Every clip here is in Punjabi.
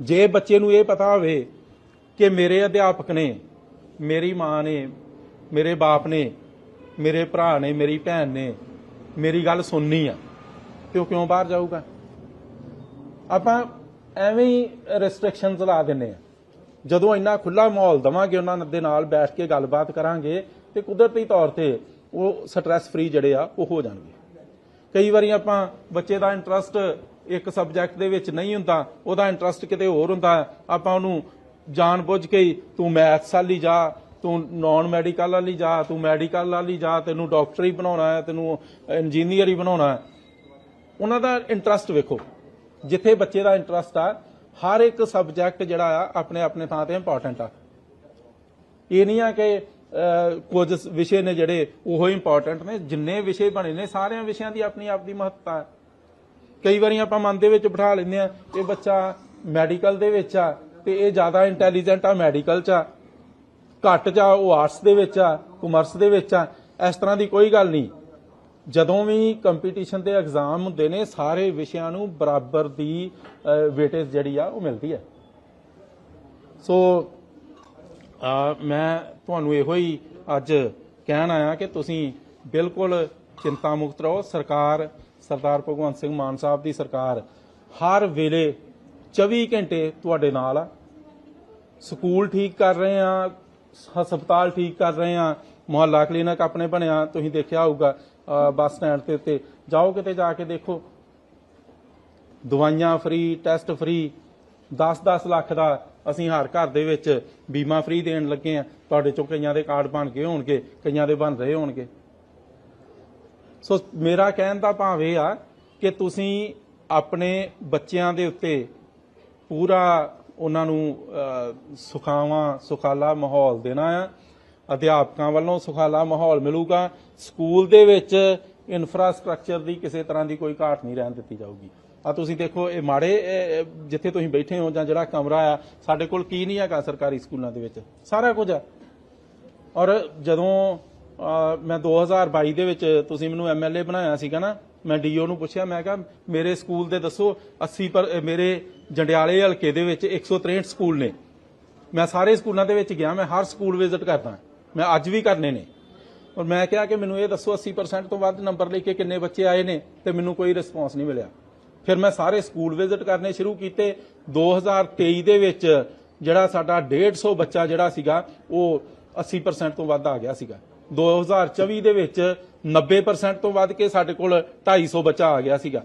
ਜੇ ਬੱਚੇ ਨੂੰ ਇਹ ਪਤਾ ਹੋਵੇ ਕਿ ਮੇਰੇ ਅਧਿਆਪਕ ਨੇ, ਮੇਰੀ ਮਾਂ ਨੇ, ਮੇਰੇ ਬਾਪ ਨੇ, ਮੇਰੇ ਭਰਾ ਨੇ, ਮੇਰੀ ਭੈਣ ਨੇ ਮੇਰੀ ਗੱਲ ਸੁਣਨੀ ਆ, ਤੇ ਉਹ ਕਿਉਂ ਬਾਹਰ ਜਾਊਗਾ? ਆਪਾਂ ਐਵੇਂ ਹੀ ਰੈਸਟ੍ਰਿਕਸ਼ਨਸ ਲਾ ਦਿੰਨੇ ਆ। ਜਦੋਂ ਇੰਨਾ ਖੁੱਲਾ ਮਾਹੌਲ ਦਵਾਂਗੇ ਉਹਨਾਂ ਦੇ ਨਾਲ ਬੈਠ ਕੇ ਗੱਲਬਾਤ ਕਰਾਂਗੇ, ਤੇ ਕੁਦਰਤੀ ਤੌਰ ਤੇ ਉਹ ਸਟ੍ਰੈਸ ਫ੍ਰੀ ਜਿਹੜੇ ਆ, ਉਹ ਹੋ ਜਾਣਗੇ। ਕਈ ਵਾਰੀ ਆਪਾਂ ਬੱਚੇ ਦਾ ਇੰਟਰਸਟ ਇੱਕ ਸਬਜੈਕਟ ਦੇ ਵਿੱਚ ਨਹੀਂ ਹੁੰਦਾ, ਉਹਦਾ ਇੰਟਰਸਟ ਕਿਤੇ ਹੋਰ ਹੁੰਦਾ, ਆਪਾਂ ਉਹਨੂੰ ਜਾਣ ਬੁੱਝ ਕੇ ਤੂੰ ਮੈਥਸ ਵਾਲੀ ਜਾ, ਤੂੰ ਨਾਨ ਮੈਡੀਕਲ ਵਾਲੀ ਜਾ, ਤੂੰ ਮੈਡੀਕਲ ਵਾਲੀ ਜਾ, ਤੈਨੂੰ ਡਾਕਟਰੀ ਬਣਾਉਣਾ ਹੈ, ਤੈਨੂੰ ਇੰਜੀਨੀਅਰ ਹੀ ਬਣਾਉਣਾ ਹੈ। ਉਹਨਾਂ ਦਾ ਇੰਟਰਸਟ ਵੇਖੋ, ਜਿੱਥੇ ਬੱਚੇ ਦਾ ਇੰਟਰਸਟ ਆ, ਹਰ ਇੱਕ ਸਬਜੈਕਟ ਜਿਹੜਾ ਆ ਆਪਣੇ ਆਪਣੇ ਥਾਂ ਤੇ ਇੰਪੋਰਟੈਂਟ ਆ। ਇਹ ਨਹੀਂ ਆ ਕਿ ਕੁਝ ਵਿਸ਼ੇ ਨੇ ਜਿਹੜੇ ਉਹ ਇੰਪੋਰਟੈਂਟ ਨੇ, ਜਿੰਨੇ ਵਿਸ਼ੇ ਬਣੇ ਨੇ, ਸਾਰਿਆਂ ਵਿਸ਼ਿਆਂ ਦੀ ਆਪਣੀ ਆਪ ਦੀ ਮਹੱਤਤਾ ਹੈ। ਕਈ ਵਾਰੀ ਆਪਾਂ ਮਨ ਦੇ ਵਿੱਚ ਬਿਠਾ ਲੈਂਦੇ ਆ ਇਹ ਬੱਚਾ ਮੈਡੀਕਲ ਦੇ ਵਿੱਚ ਆ, ਤੇ ਇਹ ਜ਼ਿਆਦਾ ਇੰਟੈਲੀਜੈਂਟ ਆ ਮੈਡੀਕਲ ਚ ਆ, ਘੱਟ ਜਾ ਉਹ ਆਰਟਸ ਦੇ ਵਿੱਚ ਆ ਕਮਰਸ ਦੇ ਵਿੱਚ ਆ, ਇਸ ਤਰ੍ਹਾਂ ਦੀ ਕੋਈ ਗੱਲ ਨਹੀਂ। ਜਦੋਂ ਵੀ ਕੰਪੀਟੀਸ਼ਨ ਦੇ ਐਗਜ਼ਾਮ ਹੁੰਦੇ ਨੇ, ਸਾਰੇ ਵਿਸ਼ਿਆਂ ਨੂੰ ਬਰਾਬਰ ਦੀ ਵੇਟੇਜ ਜਿਹੜੀ ਆ, ਉਹ ਮਿਲਦੀ ਹੈ। ਸੋ ਮੈਂ ਤੁਹਾਨੂੰ ਇਹੋ ਹੀ ਅੱਜ ਕਹਿਣ ਆਇਆ ਕਿ ਤੁਸੀਂ ਬਿਲਕੁਲ ਚਿੰਤਾ ਮੁਕਤ ਰਹੋ। ਸਰਕਾਰ, ਸਰਦਾਰ ਭਗਵੰਤ ਸਿੰਘ ਮਾਨ ਸਾਹਿਬ ਦੀ ਸਰਕਾਰ ਹਰ ਵੇਲੇ 24 ਘੰਟੇ ਤੁਹਾਡੇ ਨਾਲ ਆ। ਸਕੂਲ ਠੀਕ ਕਰ ਰਹੇ ਆ, ਹਸਪਤਾਲ ਠੀਕ ਕਰ ਰਹੇ ਆ, ਮੁਹੱਲਾ ਕਲੀਨਿਕ ਆਪਣੇ ਬਣਿਆ, ਤੁਸੀਂ ਦੇਖਿਆ ਹੋਊਗਾ ਬੱਸ ਸਟੈਂਡ ਤੇ ਉੱਤੇ। ਜਾਓ ਕਿਤੇ ਜਾ ਕੇ ਦੇਖੋ। ਦਵਾਈਆਂ ਫ੍ਰੀ, ਟੈਸਟ ਫ੍ਰੀ 10-10 ਲੱਖ ਦਾ ਅਸੀਂ ਹਰ ਘਰ ਦੇ ਵਿੱਚ ਬੀਮਾ ਫ੍ਰੀ ਦੇਣ ਲੱਗੇ ਆ ਤੁਹਾਡੇ ਚੋਂ ਕਈਆਂ ਦੇ ਕਾਰਡ ਬਣ ਗਏ ਹੋਣਗੇ ਕਈਆਂ ਦੇ ਬਣ ਰਹੇ ਹੋਣਗੇ। ਸੋ ਮੇਰਾ ਕਹਿਣ ਦਾ ਭਾਵ ਇਹ ਆ ਕਿ ਤੁਸੀਂ ਆਪਣੇ ਬੱਚਿਆਂ ਦੇ ਉੱਤੇ ਪੂਰਾ ਉਹਨਾਂ ਨੂੰ ਅਹ, ਸੁਖਾਵਾਂ ਸੁਖਾਲਾ ਮਾਹੌਲ ਦੇਣਾ ਆ। ਅਧਿਆਪਕਾਂ ਵੱਲੋਂ ਸੁਖਾਲਾ ਮਾਹੌਲ ਮਿਲੂਗਾ। ਸਕੂਲ ਦੇ ਵਿੱਚ ਇਨਫਰਾਸਟ੍ਰਕਚਰ ਦੀ ਕਿਸੇ ਤਰ੍ਹਾਂ ਦੀ ਕੋਈ ਘਾਟ ਨਹੀਂ ਰਹਿਣ ਦਿੱਤੀ ਜਾਊਗੀ। ਆ ਤੁਸੀਂ ਦੇਖੋ ਇਹ ਮਾੜੇ ਜਿੱਥੇ ਤੁਸੀਂ ਬੈਠੇ ਹੋ ਜਾਂ ਜਿਹੜਾ ਕਮਰਾ ਆ ਸਾਡੇ ਕੋਲ ਕੀ ਨਹੀਂ ਹੈਗਾ ਸਰਕਾਰੀ ਸਕੂਲਾਂ ਦੇ ਵਿੱਚ। ਸਾਰਾ ਕੁਝ ਆ। ਔਰ ਜਦੋਂ ਅਹ, ਮੈਂ 2022 ਦੇ ਵਿੱਚ ਤੁਸੀਂ ਮੈਨੂੰ ਐਮਐਲਏ ਬਣਾਇਆ ਸੀਗਾ ਨਾ ਮੈਂ ਡੀਓ ਨੂੰ ਪੁੱਛਿਆ ਮੈਂ ਕਿਹਾ ਮੇਰੇ ਸਕੂਲ ਦੇ ਦੱਸੋ 80 ਪਰ ਮੇਰੇ ਜੰਡਿਆਲੇ ਹਲਕੇ ਦੇ ਵਿੱਚ 163 ਸਕੂਲ ਨੇ। ਮੈਂ ਸਾਰੇ ਸਕੂਲਾਂ ਦੇ ਵਿੱਚ ਗਿਆ ਮੈਂ ਹਰ ਸਕੂਲ ਵਿਜ਼ਿਟ ਕਰਦਾ। ਮੈਂ ਅੱਜ ਵੀ ਕਰਨੇ ਨੇ। ਔਰ ਮੈਂ ਕਿਹਾ ਕਿ ਮੈਨੂੰ ਇਹ ਦੱਸੋ 80% ਤੋਂ ਵੱਧ ਨੰਬਰ ਲੈ ਕੇ ਕਿੰਨੇ ਬੱਚੇ ਆਏ ਨੇ ਤੇ ਮੈਨੂੰ ਕੋਈ ਰਿਸਪੌਂਸ ਨਹੀਂ ਮਿਲਿਆ। ਫਿਰ ਮੈਂ ਸਾਰੇ ਸਕੂਲ ਵਿਜ਼ਿਟ ਕਰਨੇ ਸ਼ੁਰੂ ਕੀਤੇ। 2023 ਦੇ ਵਿੱਚ ਜਿਹੜਾ ਸਾਡਾ 150 ਬੱਚਾ ਜਿਹੜਾ ਸੀਗਾ, ਉਹ 80% ਤੋਂ ਵੱਧ ਆ ਗਿਆ ਸੀਗਾ। 2024 ਦੇ ਵਿੱਚ 90% ਤੋਂ ਵੱਧ ਕੇ ਸਾਡੇ ਕੋਲ 250 ਬੱਚਾ ਆ ਗਿਆ ਸੀਗਾ।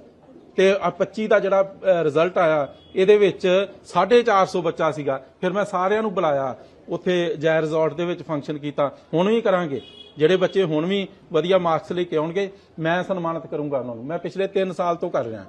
ਤੇ ਆ 25 ਦਾ ਜਿਹੜਾ ਰਿਜ਼ਲਟ ਆਇਆ, ਇਹਦੇ ਵਿੱਚ 450 ਬੱਚਾ ਸੀਗਾ। ਫਿਰ ਮੈਂ ਸਾਰਿਆਂ ਨੂੰ ਬੁਲਾਇਆ, ਉੱਥੇ ਜੈ ਰਿਜ਼ੋਰਟ ਦੇ ਵਿੱਚ ਫੰਕਸ਼ਨ ਕੀਤਾ। ਹੁਣ ਵੀ ਕਰਾਂਗੇ। ਜਿਹੜੇ ਬੱਚੇ ਹੁਣ ਵੀ ਵਧੀਆ ਮਾਰਕਸ ਲੈ ਕੇ ਆਉਣਗੇ, ਮੈਂ ਸਨਮਾਨਿਤ ਕਰੂੰਗਾ ਉਹਨਾਂ ਨੂੰ। ਮੈਂ ਪਿਛਲੇ 3 ਸਾਲ ਤੋਂ ਕਰ ਰਿਹਾ।